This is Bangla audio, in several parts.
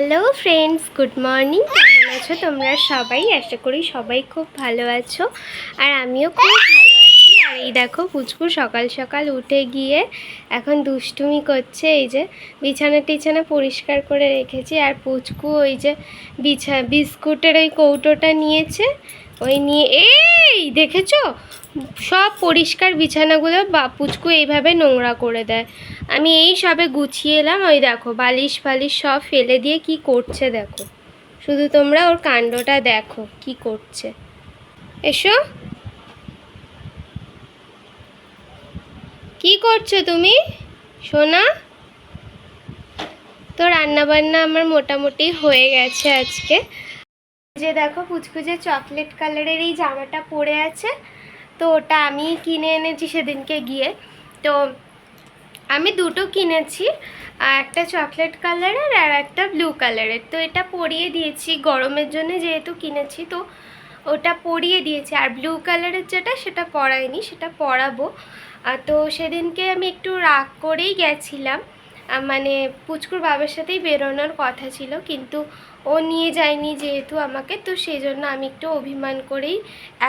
হ্যালো ফ্রেন্ডস গুড মর্নিং কেমন আছো তোমরা সবাই? আশা করি সবাই খুব ভালো আছো। আর আমিও খুব ভালো আছি। আর এই দেখো, পুচকু সকাল সকাল উঠে গিয়ে এখন দুষ্টুমি করছে। এই যে বিছানা টিছানা পরিষ্কার করে রেখেছি। আর পুচকু ওই যে বিছা, বিস্কুটের ওই কৌটোটা নিয়েছে। ওই নিয়ে, এই দেখেছ? সব পরিষ্কার বিছানাগুলো বা, পুচকু এইভাবে নোংরা করে দেয়। আমি এই সবে গুছিয়ে এলাম, ওই দেখো বালিশ ফালিশ সব ফেলে দিয়ে কি করছে দেখো। শুধু তোমরা ওর কাণ্ডটা দেখো কি করছে। এসো। কি করছ তুমি? সোনা? তো রান্না বান্না আমার মোটামুটি হয়ে গেছে আজকে। যে দেখো পুচকু যে চকলেট কালারের এই জামাটা পরে আছে, তো ওটা আমি কিনে এনেছি সেদিনকে গিয়ে। তো আমি দুটো কিনেছি একটা চকলেট কালারের আর একটা ব্লু কালারের। তো এটা পরিয়ে দিয়েছি, গরমের জন্য যেহেতু কিনেছি, তো ওটা পরিয়ে দিয়েছি। আর ব্লু কালারের যেটা, সেটা পরাইনি, সেটা পরাবো। তো সেদিনকে আমি একটু রাগ করেই গেছিলাম। মানে পুচকুর বাবার সাথেই বেরোনোর কথা ছিল, কিন্তু ও নিয়ে যায়নি যেহেতু আমাকে, তো সেই জন্য আমি একটু অভিমান করেই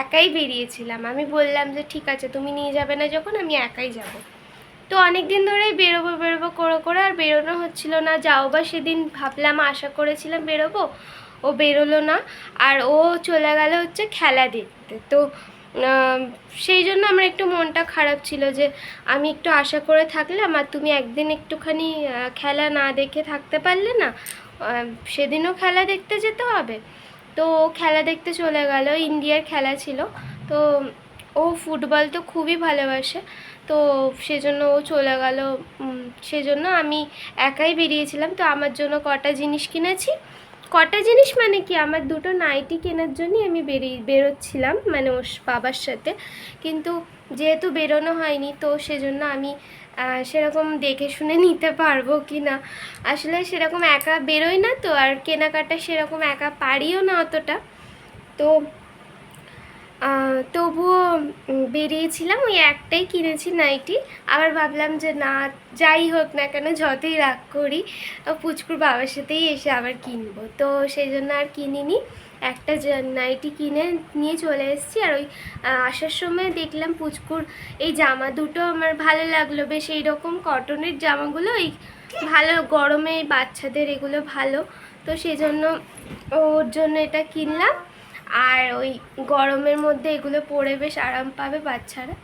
একাই বেরিয়েছিলাম। আমি বললাম যে, ঠিক আছে, তুমি নিয়ে যাবে না যখন, আমি একাই যাব। তো অনেক দিন ধরেই বেরোবো বেরোবো করে করে আর বেরোনো হচ্ছিল না। যাও বা সেদিন ভাবলাম, আশা করেছিলাম বেরোবো। ও বেরোলো না আর ও চলে গেল হচ্ছে খেলা দেখতে। তো সেই জন্য আমার একটু মনটা খারাপ ছিল যে আমি একটু আশা করে থাকলাম আর তুমি একদিন একটুখানি খেলা না দেখে থাকতে পারলে না সেদিনও খেলা দেখতে যেতে হবে। তো ও খেলা দেখতে চলে গেল, ইন্ডিয়ার খেলা ছিল। তো ও ফুটবল তো খুবই ভালোবাসে। তো সেজন্য ও চলে গেল। সেজন্য আমি একাই বেরিয়েছিলাম। তো আমার জন্য কটা জিনিস কিনেছি। কটা জিনিস মানে কি? আমার দুটো নাইটি কেনার জন্যই আমি বেরিয়ে, বেরোচ্ছিলাম মানে ওর বাবার সাথে। কিন্তু যেহেতু বেরোনো হয়নি, তো সেজন্য আমি সেরকম দেখে শুনে নিতে পারব কি না আসলে সেরকম একা বেরোই না তো, আর কেনাকাটা সেরকম একা পারিও না অতটা। তো তবুও বেরিয়েছিলাম, ওই একটাই কিনেছি নাইটি। আবার ভাবলাম যে না, যাই হোক না কেন, যতই রাগ করি পুচকুর বাবার সাথেই এসে আবার কিনবো। তো সেই জন্য আর কিনিনি। একটা নাইটি কিনে নিয়ে চলে এসেছি, আর ওই আসার সময় দেখলাম পুচকুর এই জামা দুটো আমার ভালো লাগল। বেশ এইরকম কটনের জামাগুলো এই ভালো গরমে বাচ্চাদের এগুলো ভালো। তো সেই জন্য ওর জন্য এটা কিনলাম। আর ওই গরমের মধ্যে এগুলো পরে বেশ আরাম পাবে বাচ্চারা।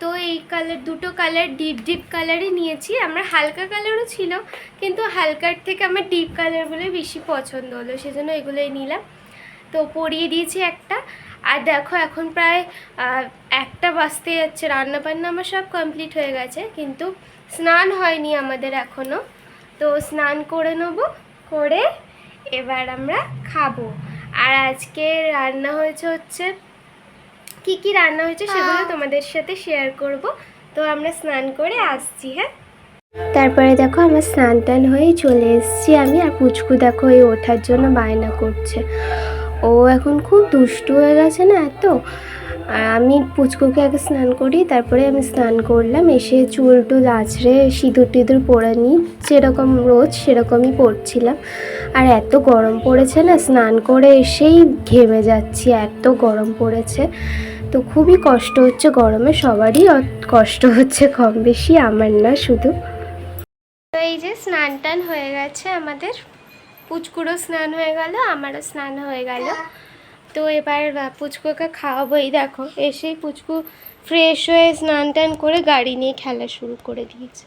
তো এই কালার, দুটো কালার, ডিপ ডিপ কালারই নিয়েছি। আমার হালকা কালারও ছিল কিন্তু হালকার থেকে আমার ডিপ কালারগুলোই বেশি পছন্দ হলো, সেজন্য এগুলোই নিলাম। তো পরিয়ে দিয়েছি একটা। আর দেখো, এখন প্রায় একটা বাজতে যাচ্ছে রান্না বান্না আমার সব কমপ্লিট হয়ে গেছে, কিন্তু স্নান হয়নি আমাদের এখনও তো স্নান করে নেব, করে এবার আমরা খাব। আর আজকে রান্না হয়েছে হচ্ছে কি কি রান্না হয়েছে সেগুলো তোমাদের সাথে শেয়ার করব। তো আমরা স্নান করে আসছি হ্যাঁ? তারপরে দেখো আমার স্নান টান হয়ে চলে এসেছি আমি আর পুচকু দেখো এই ওঠার জন্য বায়না করছে। ও এখন খুব দুষ্টু হয়ে গেছে না এত? আর আমি পুচকুকে আগে স্নান করি, তারপরে আমি স্নান করলাম, এসে চুল টুল আছড়ে সিঁদুর টিঁদুর পরে নিই, যেরকম রোজ সেরকমই পরছিলাম। আর এত গরম পড়েছে না, স্নান করে এসেই ঘেমে যাচ্ছি, এত গরম পড়েছে। তো খুবই কষ্ট হচ্ছে গরমে, সবারই কষ্ট হচ্ছে কম বেশি, আমার না শুধু। তো এই যে স্নান টান হয়ে গেছে আমাদের, পুচকুরও স্নান হয়ে গেল, আমারও স্নান হয়ে গেল। তো এবার পুচকুকে খাওয়াবো এই দেখো, এসেই পুচকু ফ্রেশ হয়ে স্নান টান করে গাড়ি নিয়ে খেলা শুরু করে দিয়েছে।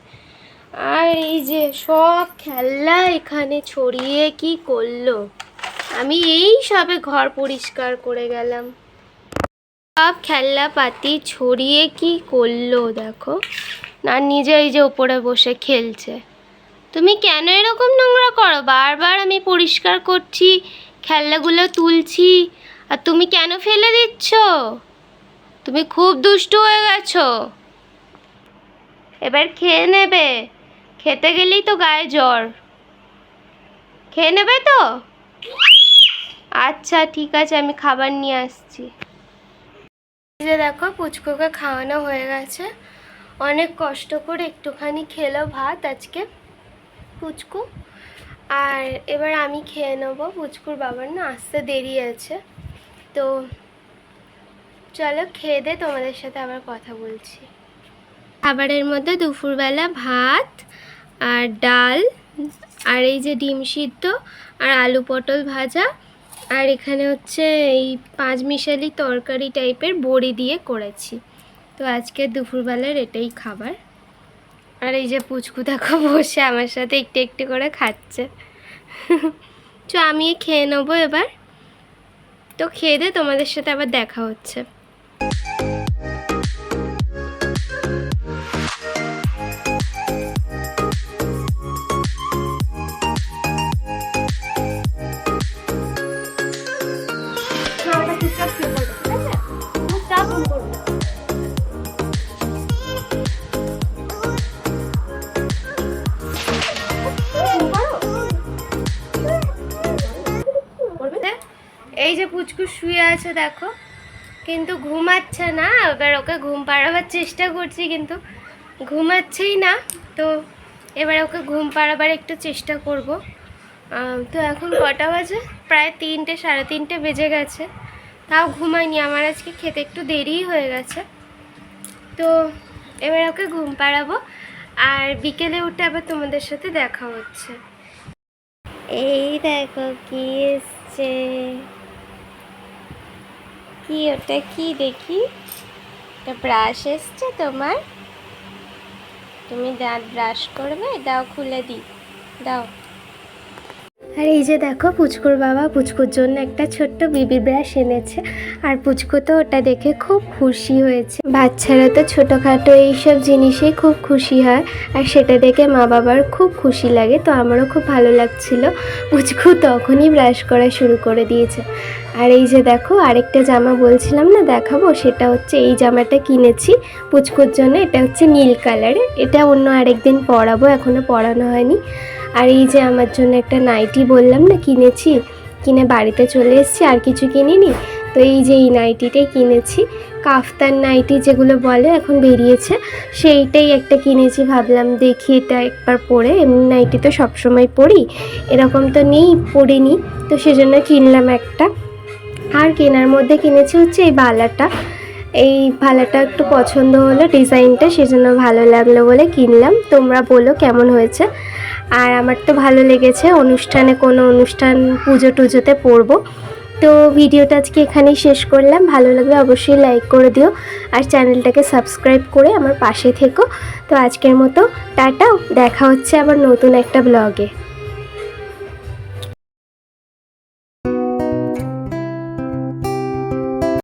আর এই যে সব খেলনা এখানে ছড়িয়ে কি করল? আমি এই সবে ঘর পরিষ্কার করে গেলাম। সব খেলনা পাতি ছড়িয়ে কি করল দেখো? না নিজে এই যে ওপরে বসে খেলছে। তুমি কেন এরকম নোংরা করো? বারবার আমি পরিষ্কার করছি খেলনাগুলো তুলছি আর তুমি কেন ফেলে দিচ্ছ? তুমি খুব দুষ্টু হয়ে গেছো। এবার খেয়ে নেবে। খেতে গেলেই তো গায়ে জ্বর। খেয়ে নেবে তো? আচ্ছা ঠিক আছে, আমি খাবার নিয়ে আসছি। যে দেখো, পুচকুকে খাওয়ানো হয়ে গেছে। অনেক কষ্ট করে একটুখানি খেলো ভাত আজকে পুচকু। আর এবার আমি খেয়ে নেব। পুচকুর বাবার না আসতে দেরি আছে। তো চলো খেয়ে দে, তোমাদের সাথে আবার কথা বলছি। খাবারের মধ্যে দুপুরবেলা ভাত আর ডাল আর এই যে ডিম সিদ্ধ আর আলু পটল ভাজা আর এখানে হচ্ছে এই পাঁচ মিশালি তরকারি টাইপের বড়ি দিয়ে করেছি। তো আজকে দুপুরবেলার এটাই খাবার। আর এই যে পুচকু দেখো বসে আমার সাথে একটু একটু করে খাচ্ছে। চ আমি খেয়ে নেব এবার। তো খেয়ে দে তোমাদের সাথে আবার দেখা হচ্ছে। পুচকু শুয়ে আছে দেখো। কিন্তু ঘুমাচ্ছে না, এবার ওকে ঘুম পাড়াবার চেষ্টা করছি, কিন্তু ঘুমাচ্ছেই না। তো এবার ওকে ঘুম পাড়াবার একটু চেষ্টা করব। তো এখন কটা বাজে? প্রায় তিনটে, সাড়ে তিনটে বেজে গেছে। তাও ঘুমায়নি আমার আজকে খেতে একটু দেরিই হয়ে গেছে। তো এবার ওকে ঘুম পাড়াবো, আর বিকেলে উঠে আবার তোমাদের সাথে দেখা হচ্ছে। এই দেখো কি এসছে। কি ওটা কি দেখি? একটা ব্রাশ এসছে তোমার? তুমি দাঁত ব্রাশ করবে, দাও খুলে দিই দাও। আর এই যে দেখো পুচকুর বাবা পুচকুর জন্য একটা ছোট্ট বিবি ব্রাশ এনেছে। আর পুচকু তো ওটা দেখে খুব খুশি হয়েছে। বাচ্চারা তো ছোটোখাটো এইসব জিনিসেই খুব খুশি হয়। আর সেটা দেখে মা বাবার খুব খুশি লাগে, তো আমারও খুব ভালো লাগছিল। পুচকু তখনই ব্রাশ করা শুরু করে দিয়েছে। আর এই যে দেখো আরেকটা জামা বলছিলাম না দেখাবো, সেটা হচ্ছে এই জামাটা কিনেছি পুচকুর জন্য, এটা হচ্ছে নীল কালারে এটা অন্য আরেকদিন পরাবো এখনও পরানো হয়নি। আর এই যে আমার জন্য একটা নাইটি বললাম না কিনেছি, কিনে বাড়িতে চলে এসেছি, আর কিছু কিনিনি। তো এই যে এই নাইটিটাই কিনেছি। কাফতান নাইটি যেগুলো বলে এখন বেরিয়েছে, সেইটাই একটা কিনেছি, ভাবলাম দেখি এটা একবার পরে। এমনি নাইটি তো সবসময় পরি, এরকম তো নেই, পরিনি। তো সেজন্য কিনলাম একটা। আর কেনার মধ্যে কিনেছি হচ্ছে এই বালাটা। এই বালাটা একটু পছন্দ হলো ডিজাইনটা, সেজন্য ভালো লাগল বলে কিনলাম। তোমরা বলো কেমন হয়েছে। আর আমার তো ভালো লেগেছে, অনুষ্ঠানে কোনো অনুষ্ঠান পুজো টুজোতে পরবো। তো ভিডিওটা আজকে এখানেই শেষ করলাম। ভালো লাগলে অবশ্যই লাইক করে দিও। আর চ্যানেলটাকে সাবস্ক্রাইব করে আমার পাশে থেকো। তো আজকের মতো টাটা, দেখা হচ্ছে আবার নতুন একটা ব্লগে